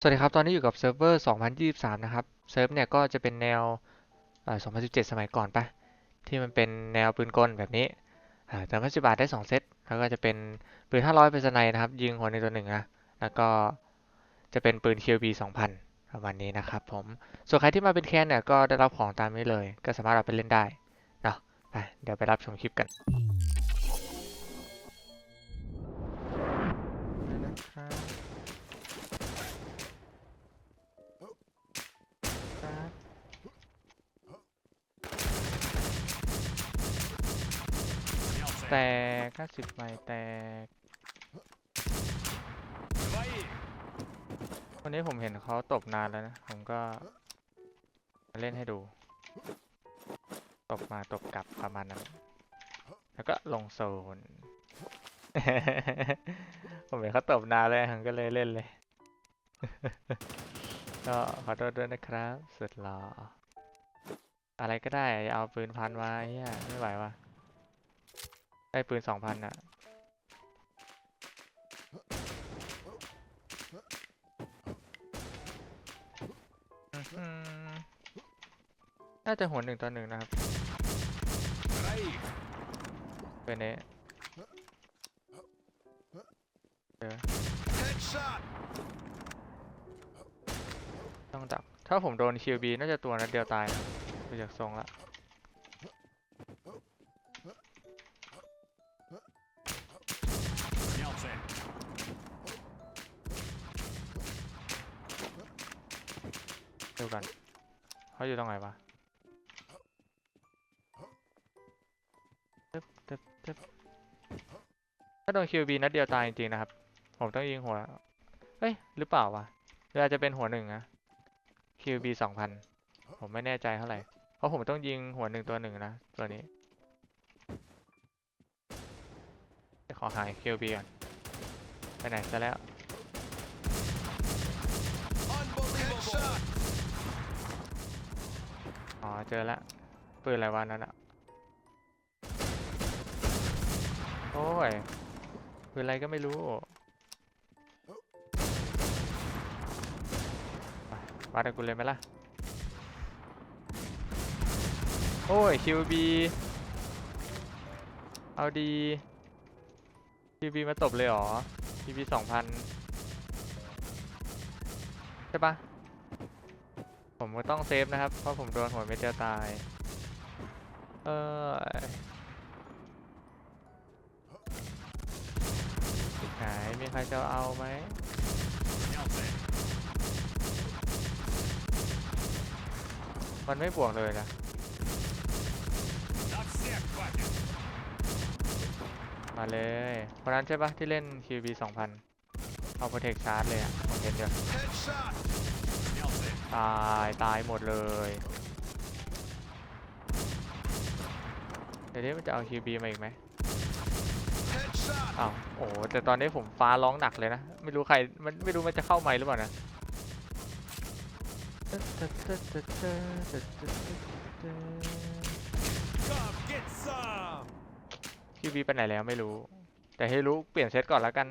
สวัสดีครับ ตอนนี้อยู่กับเซิร์ฟเวอร์ 2023 นะครับ เซิร์ฟเนี่ยก็จะเป็นแนว 2017 สมัยก่อนปะที่มันเป็นแนวปืนกลแบบนี้อ่าเติม50บาทได้ 2 เซต แล้วก็จะเป็นปืน 500 เป็นสไนด์นะครับ ยิงหัวในตัวหนึ่งนะ แล้วก็จะเป็นปืน QB 2000 ประมาณนี้นะครับผม ส่วนใครที่มาเป็นแคนเนี่ยก็ได้รับของตามนี้เลย ก็สามารถเอาไปเล่นได้เนาะไป เดี๋ยวไปรับชมคลิปกัน แตกห้าสิบใบแตก วันนี้ผมเห็นเขาตบนานแล้วนะ ผมก็มเล่นให้ดู ตบมาตบกลับประมาณนั้น แล้วก็ลงโซน ผมเห็นเขาตบนานเลยผมก็เลยเล่นเลย ก็ขอโทษด้วยนะครับ สุดหล่ออะไรก็ได้ เอาปืนพันมาเฮียไม่ไหวว่ะ ได้ปืนสองพันอะอื้อหือน่าจะหัวหนึ่งต่อหนึ่งนะครับเป็นเนี้เจอต้องดัก ถ้าผมโดน QB น่าจะตัวนัดเดียวตายนะดูจากทรงละ อยู่ตรงไหนวะตึ๊บตึ๊บตึ๊บถ้าโดน QB นัดเดียวตายจริงๆนะครับ ผมต้องยิงหัวเอ้ย หรือเปล่าวะหรืออาจจะเป็นหัวหนึ่งนะ QB สองพันผมไม่แน่ใจเท่าไหร่ เพราะผมต้องยิงหัวหนึ่งตัวหนึ่งนะ ตัวนี้ขอหาย QB ก่อน ไปไหนซะแล้วอ๋อ เจอแล้วปืนอะไรวะนั่นอะโอ้ยปืนอะไรก็ไม่รู้วัดกับกูเลยไหมล่ะ โอ้ย QB เอาดี QB มาตบเลยหรอ QB สองพันใช่ปะ ผมก็ต้องเซฟนะครับ เพราะผมโดนหัวเม็ดเดียวตาย เออหายมีใครจะเอาไหมมันไม่บวกเลยนะมาเลยคนนั้นใช่ปะที่เล่น QB 2000 เอาโปรเทคชาร์จเลยอะผมเห็นเดียว ตายตายหมดเลยเดี๋ยวนี้มันจะเอา QB มาอีกไหมอ้าวโอ้โหแต่ตอนนี้ผมฟ้าร้องหนักเลยนะ ไม่รู้ใครมันไม่รู้มันจะเข้าไหมค์หรือเปล่านะ QB ไปไหนแล้วไม่รู้ แต่ให้รู้เปลี่ยนเซตก่อนแล้วกัน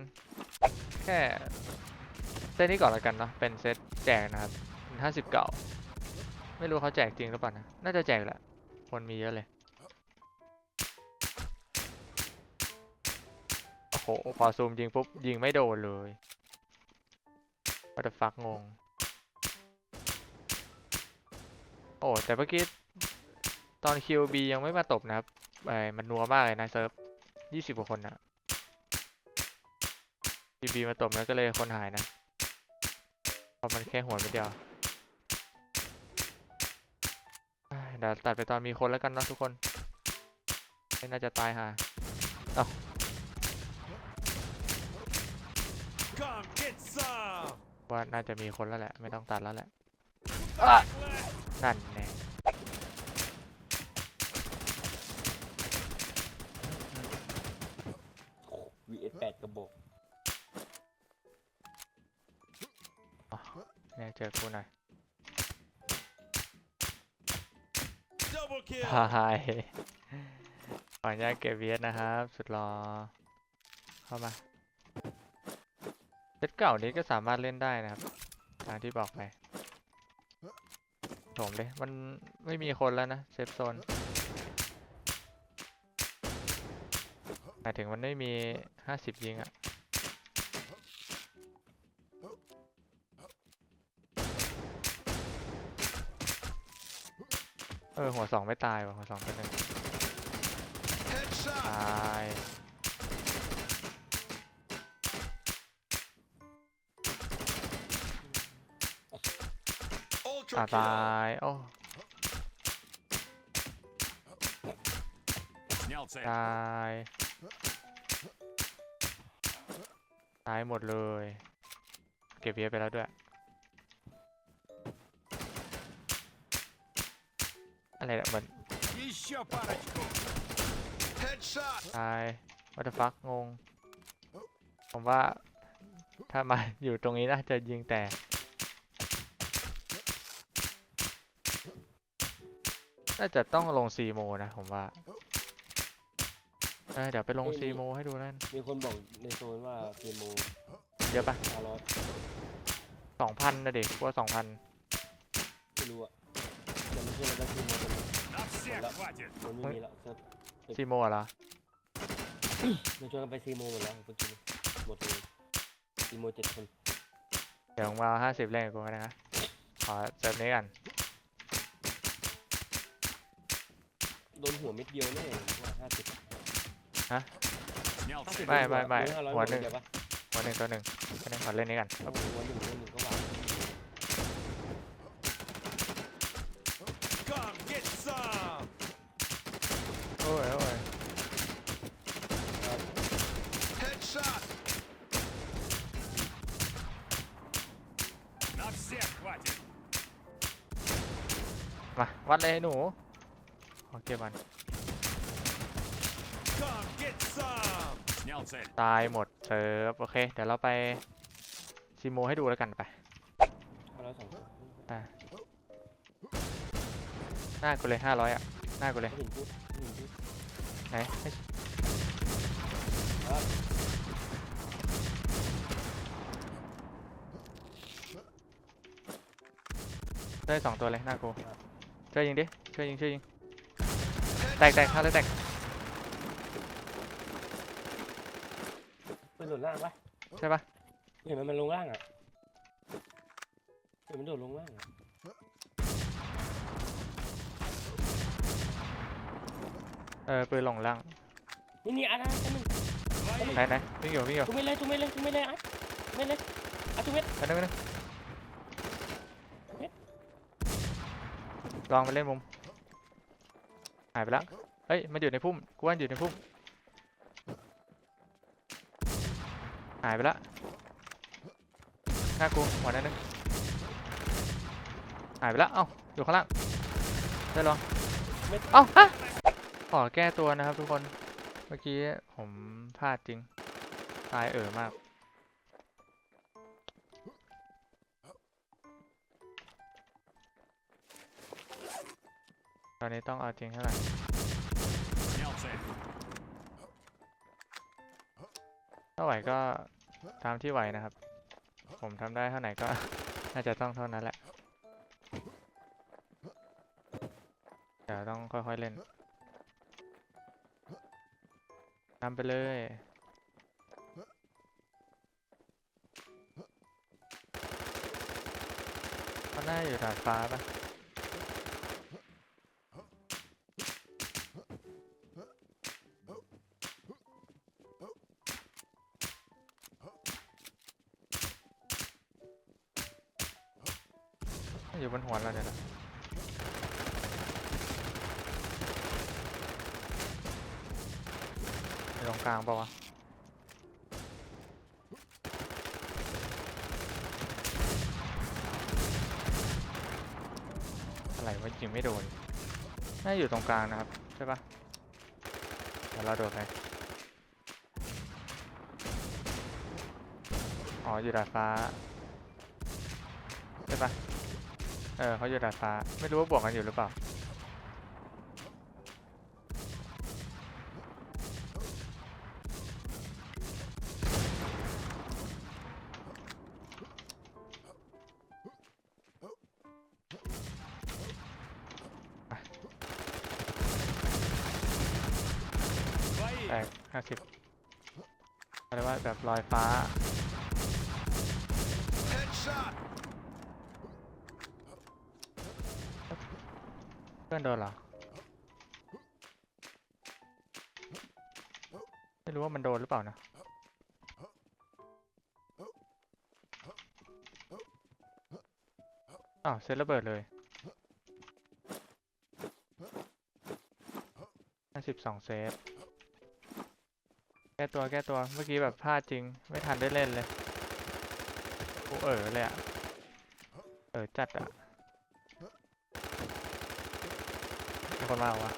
แค่เซตนี้ก่อนแล้วกันเนาะเป็นเซตแจกนะครับ ห้าสิบเก่า ไม่รู้เขาแจกจริงหรือเปล่านะ น่าจะแจกแหละ คนมีเยอะเลย โอ้โห พอซูมยิงปุ๊บ ยิงไม่โดนเลย what the fuck งง โอ้ แต่เมื่อกี้ ตอน QB ยังไม่มาตบนะครับไอ้มันนัวมากเลยนะเซิร์ฟยี่สิบกว่าคนนะ QB มาตบแล้วก็เลยคนหายนะเพราะมันแค่หัวไม่เดียว เอ้ยเดี๋ยวตัดไปตอนมีคนแล้วกันเนาะทุกคนไม่น่าจะตายห่า Come get some! ว่าน่าจะมีคนแล้วแหละ ไม่ต้องตัดแล้วแหละอะนั่นแน่ VS แปดกระบอกเนี่ยเจอกูหน่อย พายขออนุญาตเก็บเวียดนะครับ สุดรอ เข้ามาเซตเก่านี้ก็สามารถเล่นได้นะครับตามที่บอกไปโถมเลย มันไม่มีคนแล้วนะเซฟโซนหมายถึงมันไม่มีห้าสิบยิงอะ เออหัวสองไม่ตายว่ะหัวสองเป็นหนึ่งตายอะตายโอ้ตายตายหมดเลย เก็บเวียไปแล้วด้วย อะไรเนี่ยเหมือน Еще парочку. Headshot. ตาย what the fuck งง ผมว่า ถ้ามา อยู่ตรงนี้น่าจะยิงแต่ น่าจะต้องลงซีโมนะผมว่าเออเดี๋ยวไปลงซีโมให้ดูนั่น มีคนบอกในโซนว่าเกมโม เยอะปะ ห้าร้อย สองพันนะเด็กว่าสองพัน ไม่รู้อะ ที่เราได้ซีโมกันแล้วไม่มีแล้วซีโมเหรอมันชวนกันไปซีโมหมดแล้วเกี้หมดเลยซีโมเจ็ดคนเดี๋ยวมาห้าสิบเล่นกับกูนะขอเซฟนี้กันโดนหัวเม็ดเดียวแน่ห้าสิบฮะไม่ไม่ไม่หัวหนึ่งหัวหนึ่งตัวหนึ่งตัวหนึ่งขอเล่นนี้กันหัวหนึ่งหัวหนึ่งก็ หวาน Come get some. โอ้ยโอ้ย Headshot. На всех хватит. มา วัดเลยให้หนูขอเก็บมัน Come get some. Снял цель. ตายหมดเซิร์ฟโอเค เดี๋ยวเราไปซีโมให้ดูแล้วกันไป ห้าร้อยสองคน หน้ากูเลยห้าร้อยอะ หน้ากูเลยไม่เห็นพูดไม่เห็นพูดไหนไม่ครับได้สองตัวเลยหน้ากูช่วยยิงดิ ช่วยยิงช่วยยิง แตกแตกเข้าเลยแตกเป็นหล่นล่างปะใช่ปะเห็นมันมันลงล่างอะเห็นมันโดดลงล่างอะ เออปืนหลงล่างนี่นี่อันนั้นอันหนึงไหนไหนวิ่งอยู่วิ่งอยู่จุ่มไปเลยจุ่มไปเลยจุ่มไปเลยอะไม่เลยอะจุ่มไปไปนึงไปนึงลองไปเล่นมุมหายไปละเฮ้ยมันอยู่ในพุ่มกูว่าอยู่ในพุ่มหายไปละหน้ากูหัวนั้นนึงหายไปละเอ้าอยู่ข้างล่างได้หรอเอ้าฮะ ขอแก้ตัวนะครับทุกคน เมื่อกี้ผมพลาดจริง ตายเออมาก ตอนนี้ต้องเอาจริงเท่าไหร่ถ้าไหวก็ตามที่ไหวนะครับ ผมทำได้เท่าไหร่ก็ น่าจะต้องเท่านั้นแหละ เดี๋ยวต้องค่อยๆเล่น นำไปเลยเขาน่าอยู่ดาดฟ้าปะอยู่บนหัวเราเนี่ยแหละอยู่ ตรงกลางเปล่าวะอะไรวะยิงไม่โดนน่าอยู่ตรงกลางนะครับ ใช่ปะเดี๋ยวเราโดดไปอ๋ออยู่ดาดฟ้าใช่ปะเออเขาอยู่ดาดฟ้า ไม่รู้ว่าบวกกันอยู่หรือเปล่า ห้าสิบอะไรว่าแบบลอยฟ้า Headshot. เพื่อนโดนเหรอ ไม่รู้ว่ามันโดนหรือเปล่านะ อ้าว เซตระเบิดเลยห้าสิบสองเซฟ แก้ตัวแก้ตัวเมื่อกี้แบบพลาดจริง ไม่ทันได้เล่นเลยกูเออเลยอะเออจัดอะมีคนมาเหรอวะ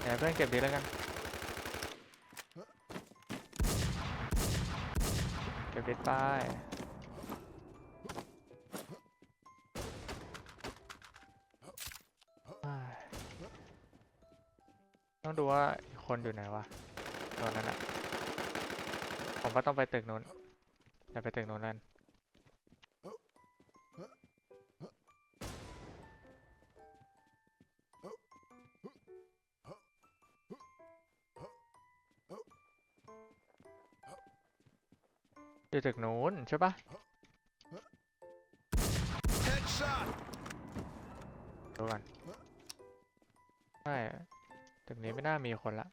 เดี๋ยวเพื่อนเก็บดีแล้วกัน เก็บดีตาย ดูว่าคนอยู่ไหนวะตอนนั้นอะผมก็ต้องไปตึกนู้นเดี๋ยวไปตึกนู้นนั่นอยู่ตึกนู้นใช่ปะดูก่อนใช่ ตึกนี้ไม่น่ามีคนละ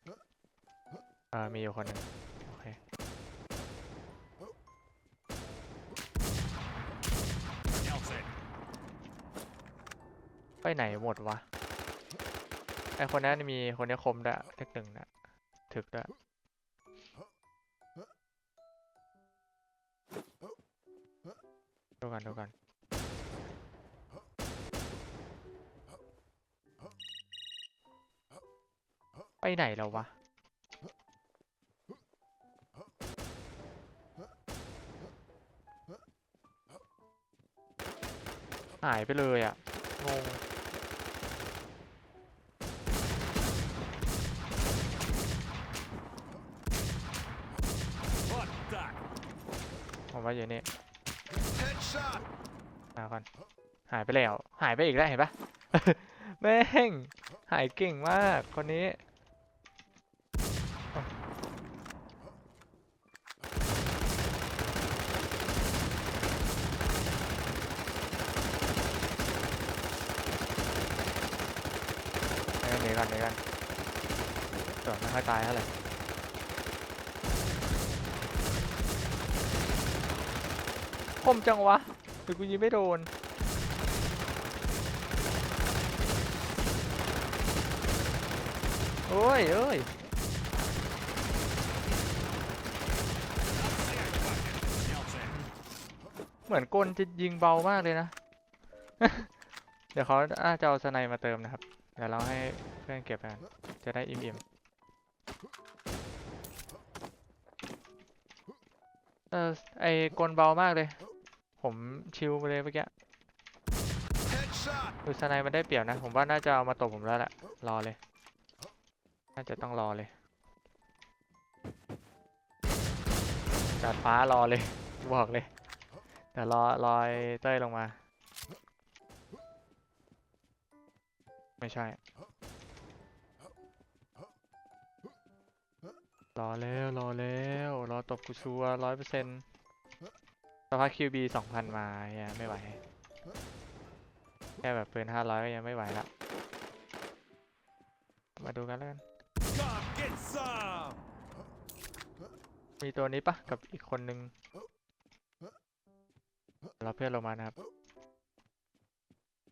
อ่ามีอยู่คนหนึ่งโอเคไปไหนหมดวะไอคนนั้นมีคนนี้คมด้วยเทคหนึ่งนะถึกด้วยดูกันดูกัน ไปไหนแล้ววะ หายไปเลยอะ่ะ งง ผมว่าอยู่นี่มาก่อน หายไปแล้ว หายไปอีกแล้วเห็นปะ แม่ง หายเก่งมากคนนี้ ก็ไม่ค่อยตายเท่าไหร่คมจังวะหรือกูยิงไม่โดนโอ้ยเอ้ยเหมือนก้นจะยิงเบามากเลยนะ เดี๋ยวเขาาจะเอาสไนมาเติมนะครับ เดี๋ยวเราให้เพื่อนเก็บกันจะได้อิ่มๆ เออไอกลเบามากเลย ผมชิวไปเลยเมื่อกี้ Headshot. ดูสไนมันได้เปรียบนะ ผมว่าน่าจะเอามาตบผมแล้วแหละรอเลย น่าจะต้องรอเลยจัดฟ้ารอเลย บอกเลยเดี๋ยวรอรอไอ้เต้ยลงมา ไม่ใช่ รอแล้วรอแล้วรอตบกูชัวร้อยเปอร์เซ็นต์สภาพคิวบีสองพันมาเนี่ยไม่ไหว แค่แบบปืนห้าร้อยก็ยังไม่ไหวละมาดูกันแล้วกัน มีตัวนี้ปะกับอีกคนนึงเราเพื่อนลงมานะครับ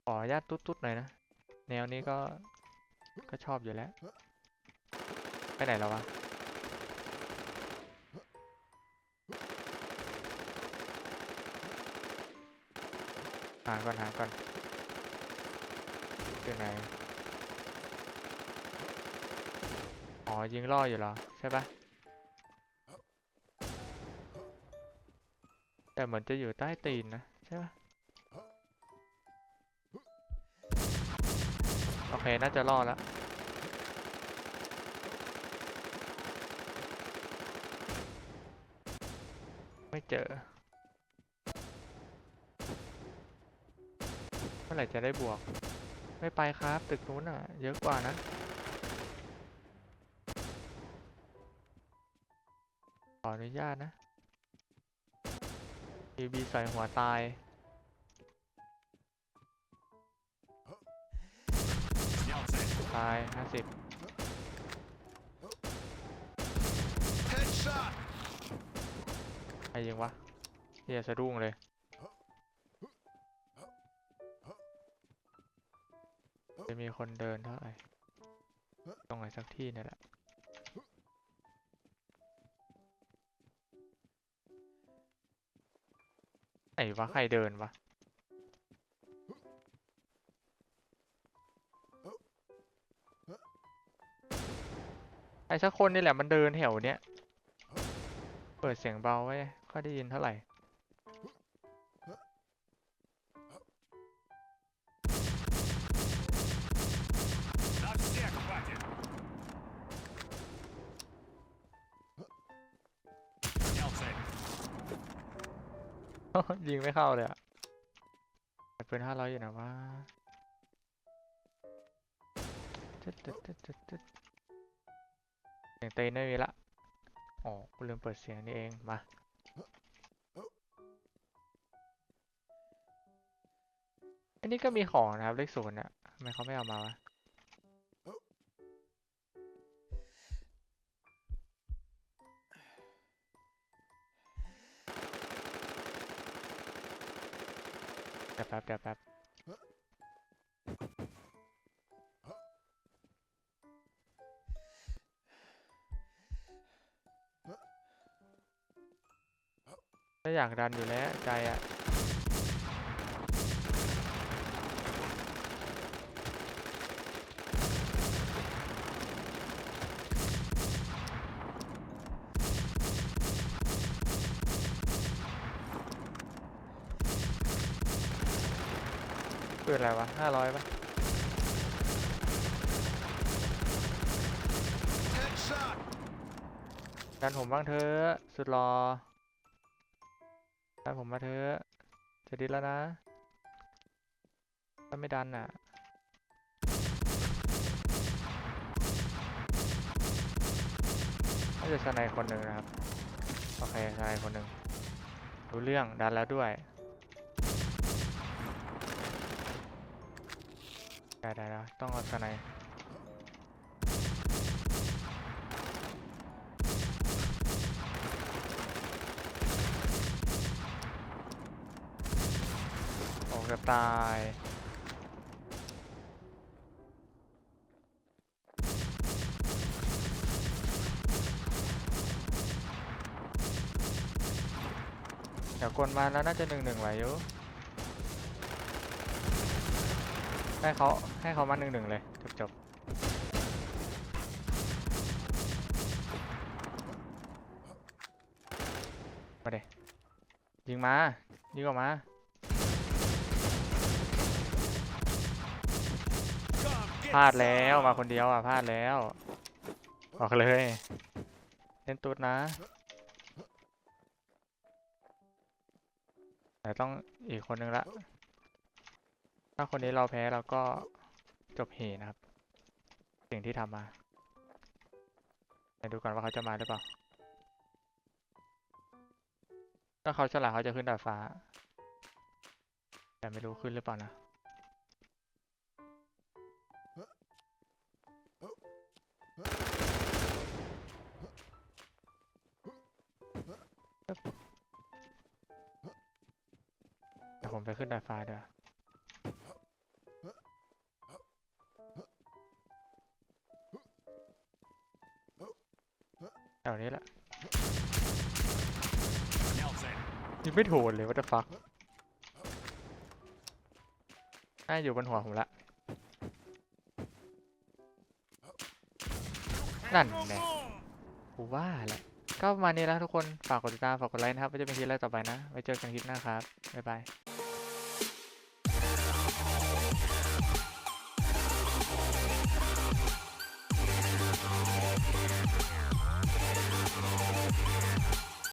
ขออนุญาตตุ๊ดๆหน่อยนะ แนวนี้ก็ก็ชอบอยู่แล้ว ไปไหนแล้ววะาก่อนหาก่อนอยู่ไหนอ๋อยิงล่ออยู่เหรอ ใช่ปะแต่เหมือนจะอยู่ใต้ตีนนะ ใช่ปะโอเค น่าจะล่อแล้วไม่เจอ มื่อไหร่จะได้บวก ไม่ไปครับ ตึกนู้นอะ เยอะกว่านะขออนุญาตนะบีบีใส่หัวตาย ตายห้าสิบใครยิงวะเฮียสะดุ้งเลย จะมีคนเดินเท่าไหร่ตรงไหนสักที่นี่แหละไหนวะใครเดินวะใครสักคนนี่แหละมันเดินแถวเนี้ย เปิดเสียงเบาไว้ค่อยได้ยินเท่าไหร่ ยิงไม่เข้าเลยอะแต่ปืนห้าร้อยอยู่นะว่าตึ๊ดตึ๊ดตึ๊ดตึ๊ดตึ๊ดเสียงเตนไม่มีละอ๋อกูลืมเปิดเสียงนี่เอง มา อันนี้ก็มีของนะครับเลขศูนย์อะทำไมเขาไม่เอามาวะ ดี๋ยวแป๊บเดี๋ยวแป๊บถ้าอยากดันอยู่แล้วใจอะ อะไรวะห้าร้อยปะดันผมบ้างเถอะสุดรอดันผมมาเถอะจะดีแล้วนะถ้าไม่ดันอะน่าจะสไนคนหนึ่งนะครับ โอเคสไนคนหนึ่งรู้เรื่องดันแล้วด้วย ได้ได้แล้วต้องเอาสไนด์โอ้เกือบตายเดี๋ยวกลมาแล้วน่าจะหนึ่งหนึ่งไหวอยู่ ให้เขาให้เขามาหนึ่งหนึ่งเลยจบจบมาเดยิงมา ยิงออกมา พลาดแล้วมาคนเดียวอะพลาดแล้วบอกเลย เล่นตุ๊ดนะแต่ต้องอีกคนนึงละ ถ้าคนนี้เราแพ้เราก็จบเหนะครับ สิ่งที่ทำมาไปดูก่อนว่าเขาจะมาหรือเปล่า ถ้าเขาฉลาดเขาจะขึ้นดาดฟ้า แต่ไม่รู้ขึ้นหรือเปล่านะเดี๋ยวผมไปขึ้นดาดฟ้าเดี๋ย วนี้แหละยังไม่โถนเลยว่าจะฟักน่าอยู่บนหัวผมละ นั่นแหละกูว่าแหละ ก็ประมาณนี้แล้วทุกคน ฝากกดติดตาม ฝากกดไลค์นะครับไว้เจอกันคลิปแรกต่อไปนะ ไว้เจอกันคลิปหน้าครับ บ๊ายบาย